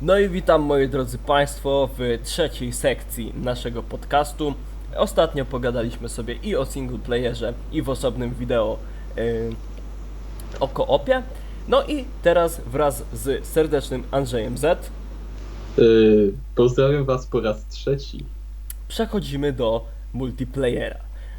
No i witam moi drodzy Państwo w trzeciej sekcji naszego podcastu. Ostatnio pogadaliśmy sobie i o single playerze, i w osobnym wideo yy, o koopie. No i teraz wraz z serdecznym Andrzejem Z Yy, pozdrawiam was po raz trzeci. przechodzimy do multiplayera.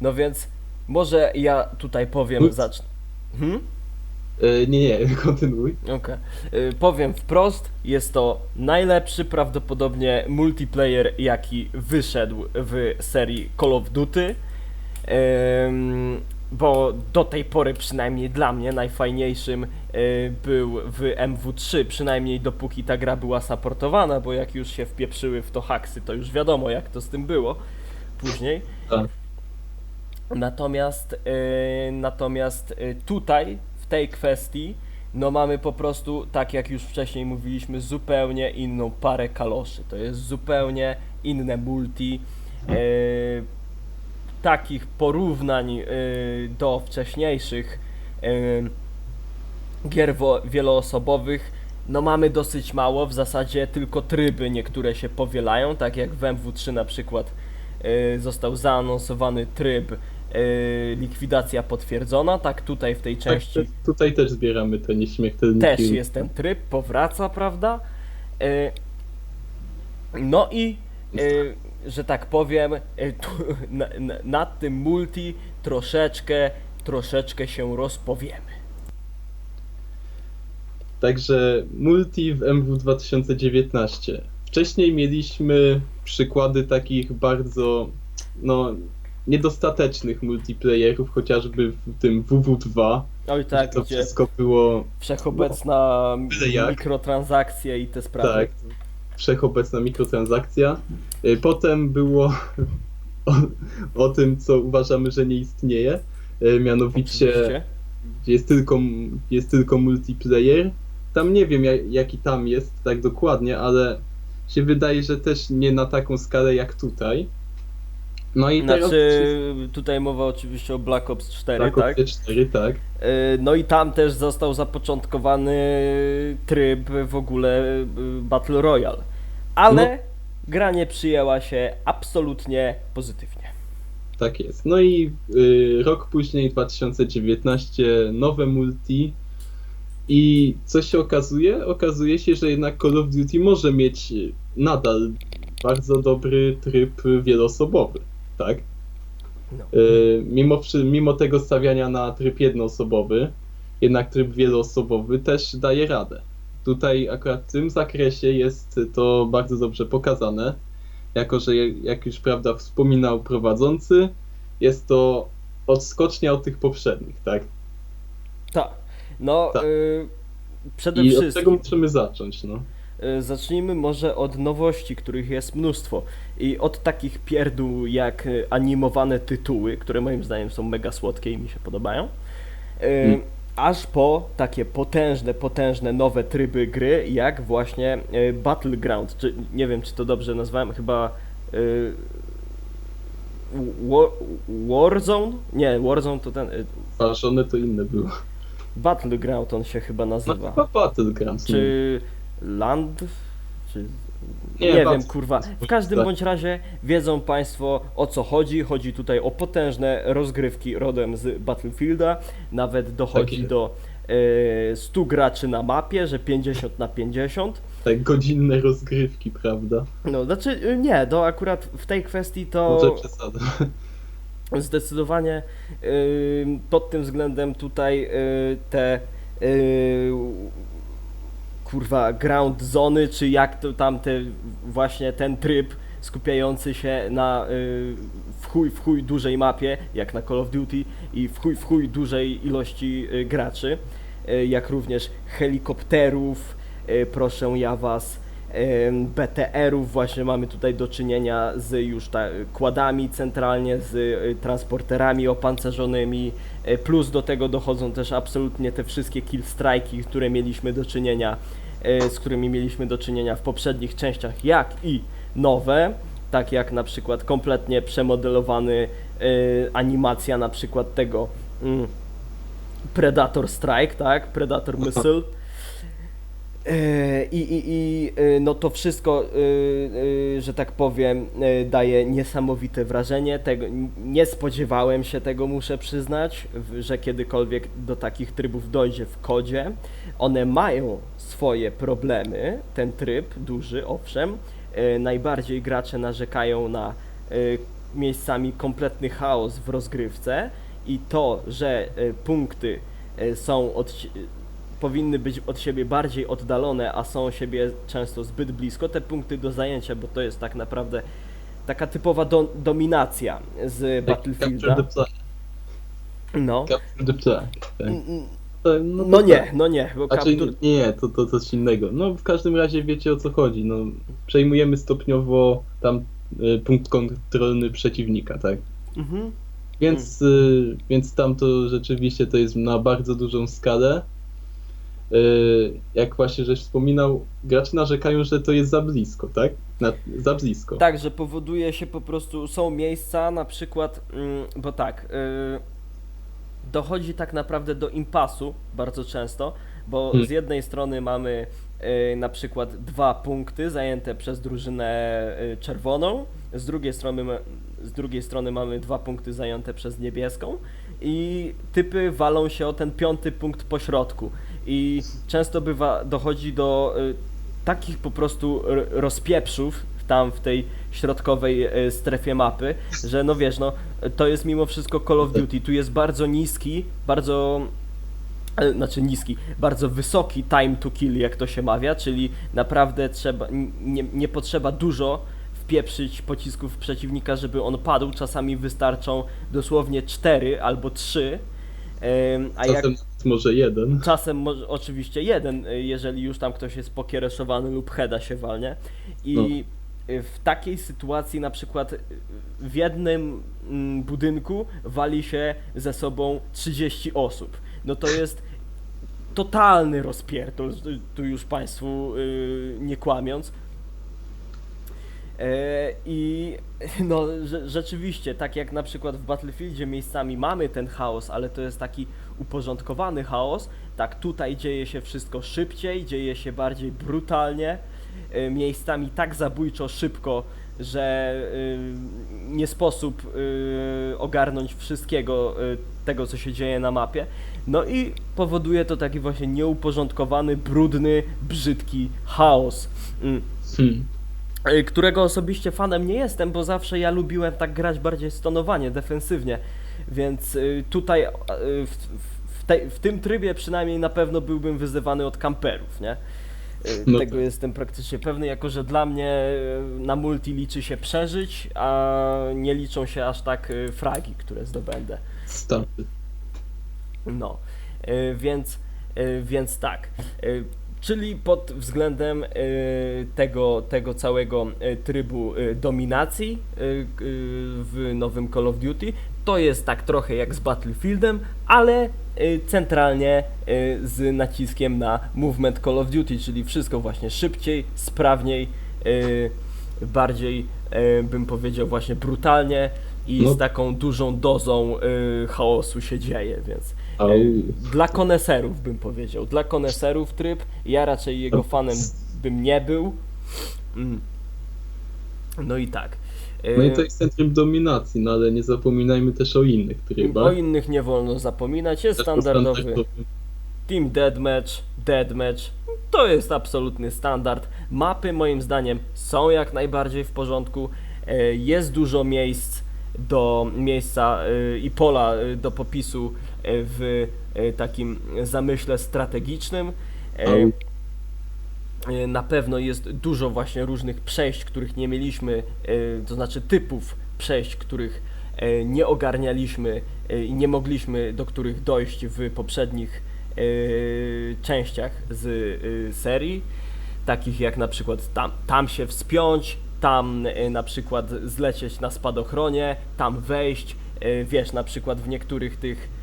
No więc może ja tutaj powiem, zacznę. Hmm? Yy, nie, nie, kontynuuj. Okej. Y, Powiem wprost, jest to najlepszy prawdopodobnie multiplayer, jaki wyszedł w serii Call of Duty. Bo do tej pory, przynajmniej dla mnie, najfajniejszym y, był w MW3, przynajmniej dopóki ta gra była supportowana, bo jak już się wpieprzyły w to haksy, to już wiadomo jak to z tym było później. Tak. Natomiast, natomiast tutaj, tej kwestii, no mamy po prostu, tak jak już wcześniej mówiliśmy, zupełnie inną parę kaloszy. To jest zupełnie inne multi. Yy, takich porównań yy, do wcześniejszych yy, gier wieloosobowych no mamy dosyć mało, w zasadzie tylko tryby niektóre się powielają, tak jak w MW3 na przykład został zaanonsowany tryb y, likwidacja potwierdzona, tak tutaj w tej Tak, części te, tutaj też zbieramy te nieśmiertelniki. też jest ten tryb, powraca, prawda? Y, no i, y, że tak powiem, tu, na, na, nad tym multi troszeczkę, troszeczkę się rozpowiemy. Także multi w MW 2019. Wcześniej mieliśmy przykłady takich bardzo, no, niedostatecznych multiplayerów, chociażby w tym WW2. Oj tak, to gdzie wszystko było wszechobecna Byle jak. mikrotransakcje i te sprawy. Tak, wszechobecna mikrotransakcja. Y, Potem było o, o tym, co uważamy, że nie istnieje, y, mianowicie Oczywiście. jest tylko, jest tylko multiplayer. Tam nie wiem, ja- jaki tam jest tak dokładnie, ale się wydaje, że też nie na taką skalę jak tutaj. No i Znaczy, tutaj mowa oczywiście o Black Ops 4, Black tak? Ops 4, tak. Y, No i tam też został zapoczątkowany tryb w ogóle y, Battle Royale. Ale No. gra nie przyjęła się absolutnie pozytywnie. Tak jest. No i y, rok później, 2019, nowe multi. I co się okazuje? Okazuje się, że jednak Call of Duty może mieć nadal bardzo dobry tryb wieloosobowy, tak? No. Y, mimo, mimo tego stawiania na tryb jednoosobowy, jednak tryb wieloosobowy też daje radę. Tutaj akurat w tym zakresie jest to bardzo dobrze pokazane, jako że jak już prawda wspominał prowadzący, jest to odskocznia od tych poprzednich, tak? Tak. No, Tak. y, przede I od wszystkim. tego możemy zacząć, no. Y, Zacznijmy może od nowości, których jest mnóstwo. I od takich pierdół jak y, animowane tytuły, które moim zdaniem są mega słodkie i mi się podobają. Y, Mm. Aż po takie potężne, potężne nowe tryby gry, jak właśnie Battleground. Czy, nie wiem, czy to dobrze nazwałem, chyba y, War, Warzone? Nie, Warzone to ten. Ważone to inne było. Battleground on się chyba No nazywa. chyba Battlegrounds. nie? Czy Land? Czy... Nie, Nie, wiem, kurwa. W każdym bądź razie wiedzą Państwo o co chodzi. Chodzi tutaj o potężne rozgrywki rodem z Battlefielda. Nawet dochodzi jest. do e, 100 graczy na mapie, że 50 na 50. Tak godzinne rozgrywki, prawda? No, znaczy y, nie, to akurat w tej kwestii to Może przesada. zdecydowanie y, pod tym względem tutaj te kurwa ground zony, czy jak to tam te właśnie ten tryb skupiający się na y, w chuj w chuj dużej mapie, jak na Call of Duty i w chuj w chuj dużej ilości y, graczy, y, jak również helikopterów, y, proszę ja was, BTR-ów, właśnie mamy tutaj do czynienia z już ta, kładami centralnie, z transporterami opancerzonymi, plus do tego dochodzą też absolutnie te wszystkie kill które mieliśmy do czynienia, z którymi mieliśmy do czynienia w poprzednich częściach, jak i nowe, tak jak na przykład kompletnie przemodelowany y, animacja na przykład tego mm, Predator Strike, tak, Predator Missile, E, I, i, i e, no to wszystko, e, e, że tak powiem, e, daje niesamowite wrażenie. Tego, nie spodziewałem się tego, muszę przyznać, że kiedykolwiek do takich trybów dojdzie w kodzie. One mają swoje problemy, ten tryb duży, owszem. E, Najbardziej gracze narzekają na e, miejscami kompletny chaos w rozgrywce i to, że e, punkty e, są od, powinny być od siebie bardziej oddalone, a są siebie często zbyt blisko, te punkty do zajęcia, bo to jest tak naprawdę taka typowa do, dominacja z Capture Battlefielda. the flag. No. Tak. Mm, mm, To- no, No nie, tak. no nie, bo Znaczy, kaptur... nie, nie, to, to coś innego. No w każdym razie wiecie o co chodzi. No, przejmujemy stopniowo tam y, punkt kontrolny przeciwnika, tak? Mhm. Więc, y, więc tam to rzeczywiście to jest na bardzo dużą skalę. Y, jak właśnie żeś wspominał, gracze narzekają, że to jest za blisko, tak? Na, za blisko. Tak, że powoduje się po prostu, są miejsca na przykład, mm, bo tak, y, dochodzi tak naprawdę do impasu bardzo często, bo Hmm. z jednej strony mamy y, na przykład dwa punkty zajęte przez drużynę czerwoną, z drugiej strony, z drugiej strony mamy dwa punkty zajęte przez niebieską i typy walą się o ten piąty punkt po środku i często bywa, dochodzi do y, takich po prostu rozpieprzów tam w tej środkowej e, strefie mapy, że no wiesz, no to jest mimo wszystko Call of Duty, tu jest bardzo niski, bardzo e, znaczy niski, bardzo wysoki time to kill, jak to się mawia, czyli naprawdę trzeba, nie, nie potrzeba dużo wpieprzyć pocisków przeciwnika, żeby on padł, czasami wystarczą dosłownie 4 albo 3, a jak Czasem nawet może jeden. Czasem może, oczywiście jeden, y, jeżeli już tam ktoś jest pokiereszowany lub heada się walnie. I y, w takiej sytuacji na przykład w jednym mm, budynku wali się ze sobą 30 osób. No to jest totalny rozpierdol, tu już Państwu y, nie kłamiąc. E, I no, rzeczywiście, tak jak na przykład w Battlefieldzie miejscami mamy ten chaos, ale to jest taki uporządkowany chaos, tak tutaj dzieje się wszystko szybciej, dzieje się bardziej brutalnie, e, miejscami tak zabójczo szybko, że y, nie sposób ogarnąć wszystkiego tego, co się dzieje na mapie. No i powoduje to taki właśnie nieuporządkowany, brudny, brzydki chaos. Mm Hmm. Y, którego osobiście fanem nie jestem, bo zawsze ja lubiłem tak grać bardziej stonowanie, defensywnie. Więc y, tutaj y, w, w, tej, w tym trybie przynajmniej na pewno byłbym wyzywany od kamperów, nie? No Tego tak. jestem praktycznie pewny, jako że dla mnie na multi liczy się przeżyć, a nie liczą się aż tak fragi, które zdobędę. Starty. No, więc, więc tak. Czyli pod względem y, tego, tego całego y, trybu y, dominacji w nowym Call of Duty, to jest tak trochę jak z Battlefieldem, ale centralnie z naciskiem na movement Call of Duty, czyli wszystko właśnie szybciej, sprawniej, bardziej bym powiedział właśnie brutalnie i No. z taką dużą dozą chaosu się dzieje, więc Dla koneserów bym powiedział, dla koneserów tryb, ja raczej jego fanem bym nie był. Mm. No i tak. Y, No i to jest ten tryb dominacji, no ale nie zapominajmy też o innych trybach. o innych nie wolno zapominać, jest standardowy. Team Deathmatch, Deathmatch, to jest absolutny standard. Mapy moim zdaniem są jak najbardziej w porządku. E, Jest dużo miejsc do miejsca e, i pola e, do popisu e, w takim zamyśle strategicznym. Na pewno jest dużo właśnie różnych przejść, których nie mieliśmy, to znaczy typów przejść, których nie ogarnialiśmy i nie mogliśmy do których dojść w poprzednich częściach z serii, takich jak na przykład tam, tam się wspiąć, tam e, na przykład zlecieć na spadochronie, tam wejść, e, wiesz, na przykład w niektórych tych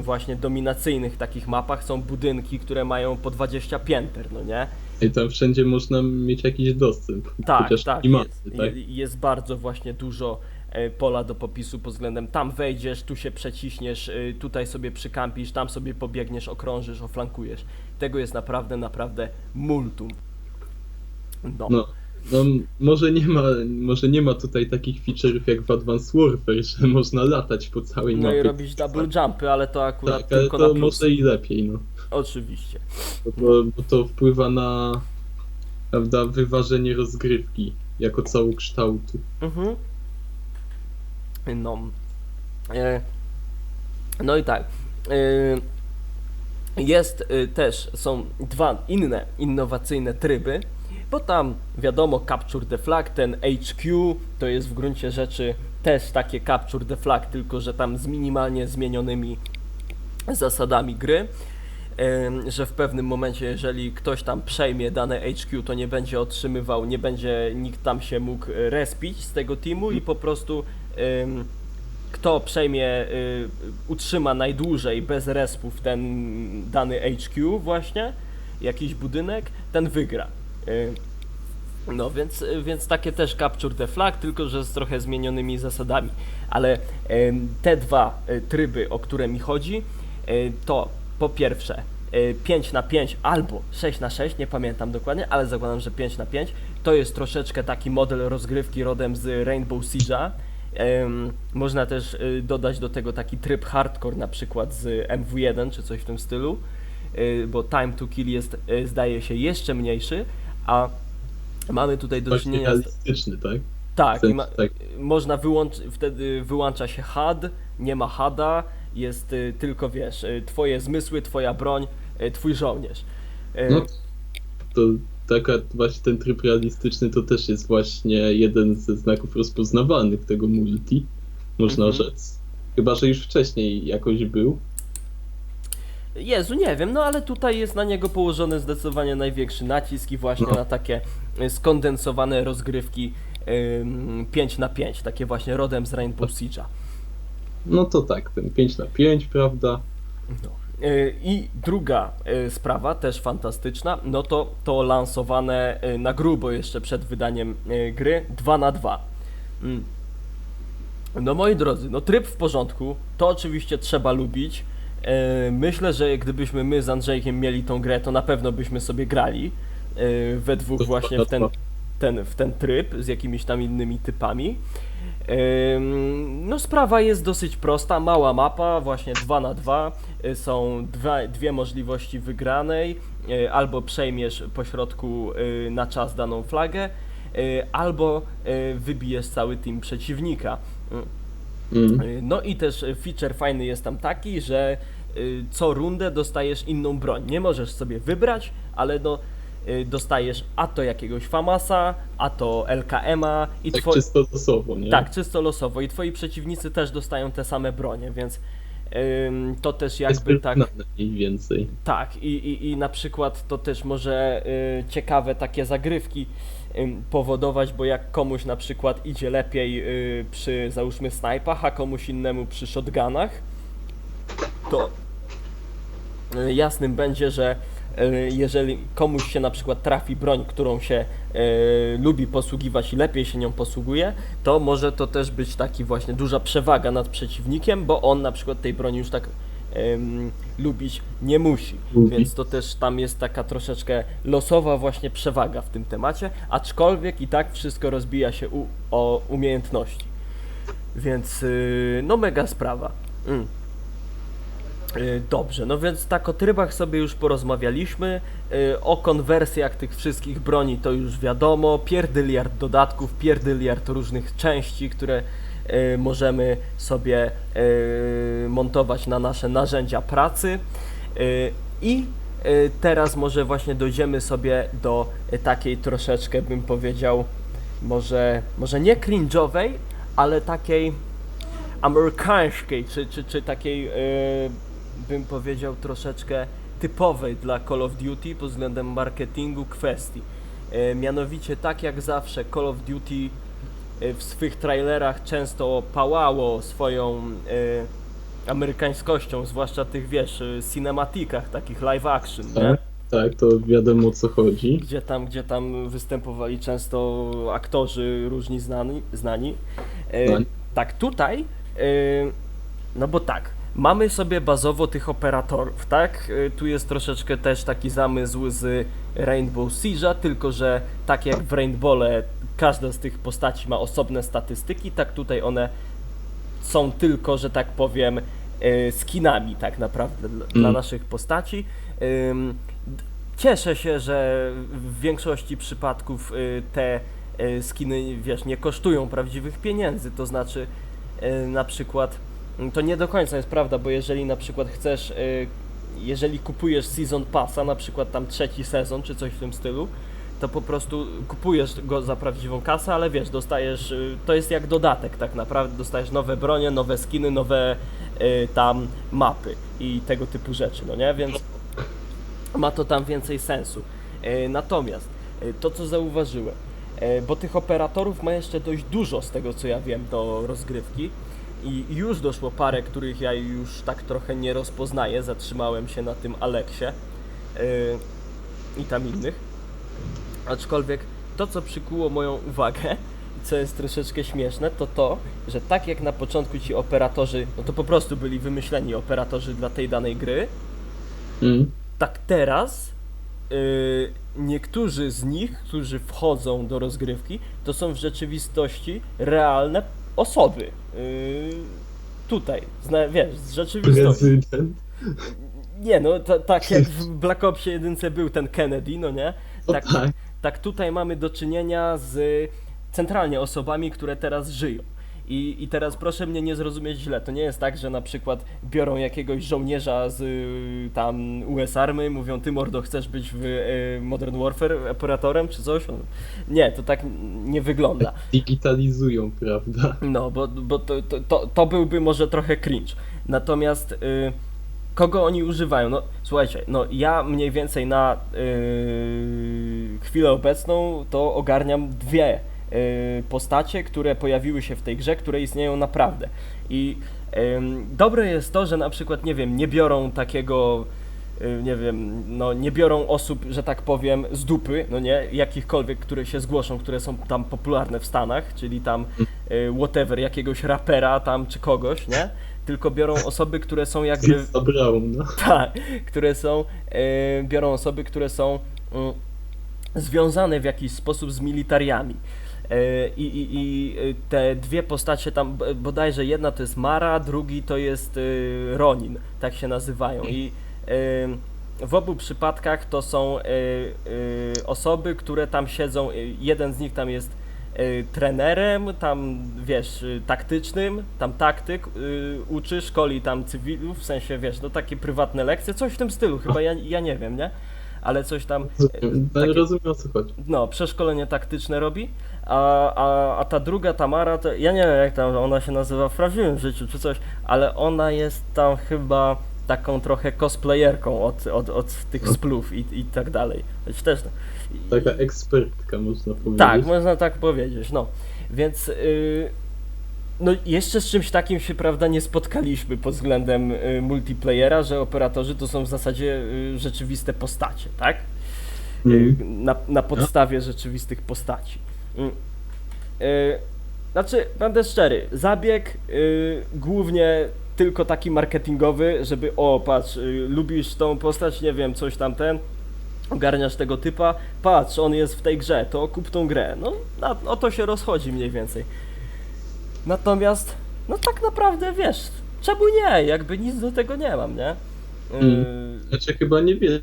właśnie dominacyjnych takich mapach są budynki, które mają po 20 pięter, no nie? I tam wszędzie można mieć jakiś dostęp. Tak, tak, nie ma, jest, tak? je- jest bardzo właśnie dużo e, pola do popisu pod względem tam wejdziesz, tu się przeciśniesz, e, tutaj sobie przykampisz, tam sobie pobiegniesz, okrążysz, oflankujesz. Tego jest naprawdę, naprawdę multum. No. No, no może nie ma, może nie ma tutaj takich feature'ów jak w Advanced Warfare, że można latać po całej No mapie. i robić double jumpy, ale to akurat Tak, ale tylko to na może i lepiej, no. Oczywiście. Bo to, bo to wpływa na prawda, wyważenie rozgrywki jako całokształtu. Mhm. No. E, No i tak. E, Jest e, też, są dwa inne innowacyjne tryby, bo tam wiadomo Capture the Flag, ten HQ to jest w gruncie rzeczy też takie Capture the Flag, tylko że tam z minimalnie zmienionymi zasadami gry. Że w pewnym momencie, jeżeli ktoś tam przejmie dane HQ, to nie będzie otrzymywał, nie będzie nikt tam się mógł e, respić z tego teamu i po prostu kto przejmie, y, utrzyma najdłużej bez respów ten dany HQ właśnie, jakiś budynek, ten wygra. Y, No więc, więc takie też Capture the Flag, tylko że z trochę zmienionymi zasadami. Ale te dwa y, tryby, o które mi chodzi, y, to po pierwsze y, 5 na 5 albo 6 na 6, nie pamiętam dokładnie, ale zakładam, że 5 na 5 to jest troszeczkę taki model rozgrywki rodem z Rainbow Siege'a. Można też dodać do tego taki tryb hardcore na przykład z MW1 czy coś w tym stylu, bo time to kill jest zdaje się jeszcze mniejszy, a mamy tutaj do Właśnie czynienia realistyczny, tak? Tak, ma, tak. można wyłączyć, wtedy wyłącza się HUD, nie ma HUDa, jest y, tylko wiesz, y, twoje zmysły, twoja broń, y, twój żołnierz. No, to taka właśnie ten tryb realistyczny to też jest właśnie jeden ze znaków rozpoznawalnych tego multi, można Mhm. rzec. Chyba, że już wcześniej jakoś był. Jezu, nie wiem, no ale tutaj jest na niego położony zdecydowanie największy nacisk i właśnie No. na takie y, skondensowane rozgrywki ym, 5 na 5, takie właśnie rodem z Rainbow Siege'a. No to tak, ten 5 na 5, prawda? No. Y, I druga y, sprawa, też fantastyczna, no to to lansowane na grubo jeszcze przed wydaniem gry 2 na 2 Mm. No moi drodzy, no tryb w porządku, to oczywiście trzeba lubić. Y, Myślę, że gdybyśmy my z Andrzejkiem mieli tą grę, to na pewno byśmy sobie grali y, we dwóch właśnie w ten, ten, w ten tryb z jakimiś tam innymi typami. No sprawa jest dosyć prosta, mała mapa, właśnie 2 na 2 y, są dwa, dwie możliwości wygranej, albo przejmiesz po środku y, na czas daną flagę, albo wybijesz cały team przeciwnika. Mm. Y, No i też feature fajny jest tam taki, że y, co rundę dostajesz inną broń. Nie możesz sobie wybrać, ale no y, dostajesz a to jakiegoś Famasa, a to LKM-a i Tak twoi... czysto losowo, nie? Tak, czysto losowo i twoi przeciwnicy też dostają te same bronie, więc ym, to też jakby tak, mniej więcej. tak i, i, i na przykład to też może y, ciekawe takie zagrywki powodować, bo jak komuś na przykład idzie lepiej y, przy załóżmy snajpach, a komuś innemu przy shotgunach, to y, jasnym będzie, że y, jeżeli komuś się na przykład trafi broń, którą się lubi posługiwać i lepiej się nią posługuje, to może to też być taki właśnie duża przewaga nad przeciwnikiem, bo on na przykład tej broni już tak ym, lubić nie musi. Więc to też tam jest taka troszeczkę losowa właśnie przewaga w tym temacie, aczkolwiek i tak wszystko rozbija się u, o umiejętności. Więc y, no mega sprawa. Mm. Y, Dobrze, no więc tak o trybach sobie już porozmawialiśmy, y, o konwersjach tych wszystkich broni to już wiadomo, pierdyliard dodatków, pierdyliard różnych części, które możemy sobie y, montować na nasze narzędzia pracy Y, i y, teraz może właśnie dojdziemy sobie do y, takiej troszeczkę bym powiedział, może, może nie cringe'owej, ale takiej amerykańskiej, czy, czy, czy takiej, bym powiedział, troszeczkę typowej dla Call of Duty pod względem marketingu kwestii. Mianowicie, tak jak zawsze, Call of Duty w swych trailerach często pałało swoją e, amerykańskością, zwłaszcza tych, wiesz, e, cinematikach, takich live action, nie? Tak, tak, to wiadomo o co chodzi. gdzie tam, gdzie tam występowali często aktorzy różni znani. znani. E, tak tutaj, yy, no bo tak, mamy sobie bazowo tych operatorów, tak? Yy, tu jest troszeczkę też taki zamysł z Rainbow Siege'a, tylko że tak jak w Rainbowle każda z tych postaci ma osobne statystyki, tak tutaj one są tylko, że tak powiem, yy, skinami tak naprawdę dla, dla Mm. naszych postaci. Cieszę się, że w większości przypadków y, te y, skiny, wiesz, nie kosztują prawdziwych pieniędzy, to znaczy y, na przykład, mm, to nie do końca jest prawda, bo jeżeli na przykład chcesz, y, jeżeli kupujesz Season Passa, na przykład tam trzeci sezon czy coś w tym stylu, to po prostu kupujesz go za prawdziwą kasę, ale wiesz, dostajesz, y, to jest jak dodatek tak naprawdę, dostajesz nowe bronie, nowe skiny, nowe y, tam mapy i tego typu rzeczy, no nie, więc ma to tam więcej sensu. Natomiast to, co zauważyłem, bo tych operatorów ma jeszcze dość dużo z tego, co ja wiem, do rozgrywki i już doszło parę, których ja już tak trochę nie rozpoznaję. Zatrzymałem się na tym Aleksie e, i tam innych. Aczkolwiek to, co przykuło moją uwagę, co jest troszeczkę śmieszne, to to, że tak jak na początku ci operatorzy, no to po prostu byli wymyśleni operatorzy dla tej danej gry, Mm. tak teraz y, niektórzy z nich, którzy wchodzą do rozgrywki, to są w rzeczywistości realne osoby. Y, tutaj, zna, wiesz, z rzeczywistości. Prezydent. Nie no, ta, tak jak w Black Opsie 1 był ten Kennedy, no nie? Tak, tak. tak tutaj mamy do czynienia z centralnie osobami, które teraz żyją. I, I teraz proszę mnie nie zrozumieć źle, to nie jest tak, że na przykład biorą jakiegoś żołnierza z y, tam US Army, mówią ty mordo chcesz być w y, Modern Warfare operatorem czy coś? Nie, to tak nie wygląda. Digitalizują, prawda? No, bo, bo to, to, to, to byłby może trochę cringe. Natomiast y, kogo oni używają? No słuchajcie, no ja mniej więcej na y, chwilę obecną to ogarniam dwie postacie, które pojawiły się w tej grze, które istnieją naprawdę. I dobre jest to, że na przykład, nie wiem, nie biorą takiego y, nie wiem, no nie biorą osób, że tak powiem, z dupy, no nie, jakichkolwiek, które się zgłoszą, które są tam popularne w Stanach, czyli tam y, whatever, jakiegoś rapera tam czy kogoś, nie? Tylko biorą osoby, które są jakby Brown, no. tak, które są, biorą osoby, które są mm, związane w jakiś sposób z militariami. E, I, i, I e, te dwie postacie tam, bodajże jedna to jest Mara, drugi to jest e, Ronin, tak się nazywają. I w obu przypadkach to są osoby, które tam siedzą, jeden z nich tam jest trenerem, tam wiesz, taktycznym, tam taktyk uczy, szkoli tam cywilów, w sensie wiesz, no takie prywatne lekcje, coś w tym stylu, chyba ja, ja nie wiem, nie? Ale coś tam, Rozumiem, takie- rozumiem o co chodzi. no, przeszkolenie taktyczne robi, a, a, a ta druga Tamara, to ja nie wiem jak tam ona się nazywa w prawdziwym życiu czy coś, ale ona jest tam chyba taką trochę cosplayerką od, od, od tych splów i, i tak dalej. Choć też, Taka ekspertka, można powiedzieć. tak, można tak powiedzieć, no. Więc y, no jeszcze z czymś takim się, prawda, nie spotkaliśmy pod względem y, multiplayera, że operatorzy to są w zasadzie y, rzeczywiste postacie, tak? Y, Mm. na, na podstawie rzeczywistych postaci. Y, y, znaczy, będę szczery, zabieg y, głównie tylko taki marketingowy, żeby o, patrz, y, lubisz tą postać, nie wiem, coś tam ten, ogarniasz tego typa, patrz, on jest w tej grze, to kup tą grę. No, na, o to się rozchodzi mniej więcej. Natomiast, no tak naprawdę, wiesz, czemu nie? Jakby nic do tego nie mam, nie? Y, Mm. Znaczy chyba niewiele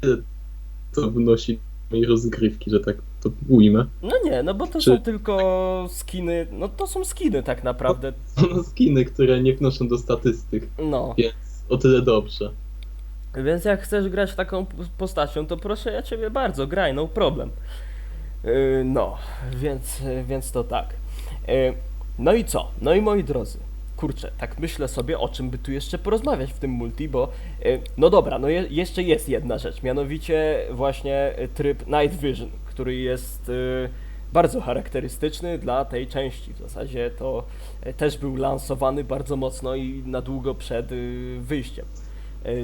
to wnosi do mojej rozgrywki, że tak to ujmę. No nie, no bo to Czy- są tylko skiny, no to są skiny tak naprawdę, Są skiny, które nie wnoszą do statystyk, no. więc o tyle dobrze. Więc jak chcesz grać taką postacią, to proszę ja ciebie bardzo, graj, no problem. Yy, no, więc, więc to tak. Yy, no i co? No i moi drodzy, kurczę, tak myślę sobie, o czym by tu jeszcze porozmawiać w tym multi, bo yy, no dobra, no je, jeszcze jest jedna rzecz, mianowicie właśnie yy, tryb Night Vision, który jest yy, bardzo charakterystyczny dla tej części. W zasadzie to też był lansowany bardzo mocno i na długo przed wyjściem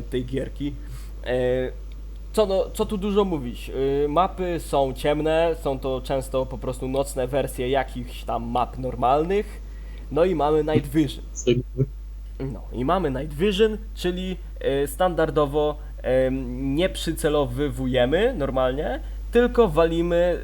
tej gierki. Co, no, co tu dużo mówić? Mapy są ciemne, są to często po prostu nocne wersje jakichś tam map normalnych. No i mamy Night Vision. No i mamy Night Vision, czyli e, standardowo em, nie przycelowywujemy normalnie, tylko walimy